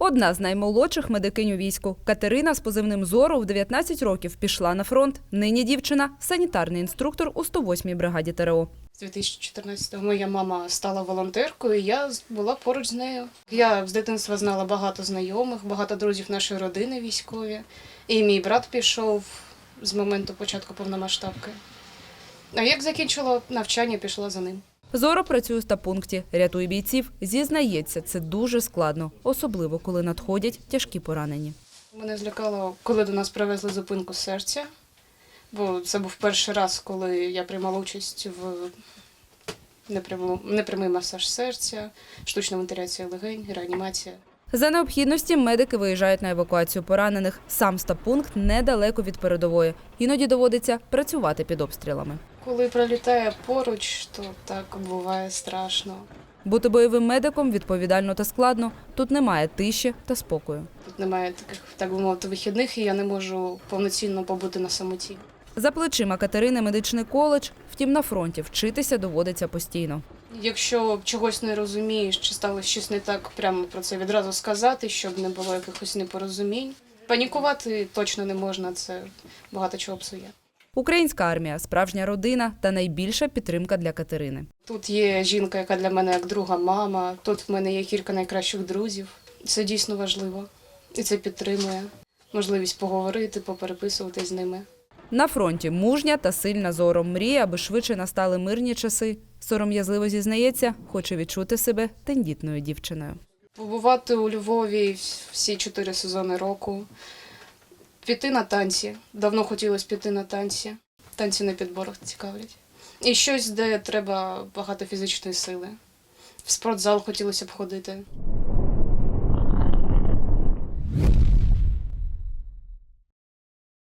Одна з наймолодших медикинь у війську Катерина з позивним зору в 19 років пішла на фронт. Нині дівчина санітарний інструктор у 108-й бригаді ТРО. З 2014-го моя мама стала волонтеркою, і я була поруч з нею. Я з дитинства знала багато знайомих, багато друзів нашої родини військові. І мій брат пішов з моменту початку повномасштабки. А як закінчила навчання, пішла за ним. Зоро працює у стапункті, рятує бійців. Зізнається, це дуже складно, особливо коли надходять тяжкі поранені. Мене злякало, коли до нас привезли зупинку серця, бо це був перший раз, коли я приймала участь в непрямому- непрямий масаж серця, штучна вентиляція легень, реанімація. За необхідності медики виїжджають на евакуацію поранених. Сам стапункт недалеко від передової. Іноді доводиться працювати під обстрілами. Коли пролітає поруч, то так буває страшно. Бути бойовим медиком відповідально та складно. Тут немає тиші та спокою. Тут немає таких, так би мовити, вихідних, і я не можу повноцінно побути на самоті. За плечима Катерини медичний коледж, втім на фронті вчитися доводиться постійно. Якщо чогось не розумієш, чи сталося щось не так, прямо про це відразу сказати, щоб не було якихось непорозумінь. Панікувати точно не можна, це багато чого псує. Українська армія справжня родина та найбільша підтримка для Катерини. Тут є жінка, яка для мене як друга мама. Тут в мене є кілька найкращих друзів. Це дійсно важливо. І це підтримує. Можливість поговорити, попереписувати з ними. На фронті мужня та сильна зором мріє, аби швидше настали мирні часи. Сором'язливо зізнається, хоче відчути себе тендітною дівчиною. Побувати у Львові всі чотири сезони року. Піти на танці. Давно хотілося піти на танці. Танці на підборах цікавлять. І щось, де треба багато фізичної сили. В спортзал хотілося б ходити.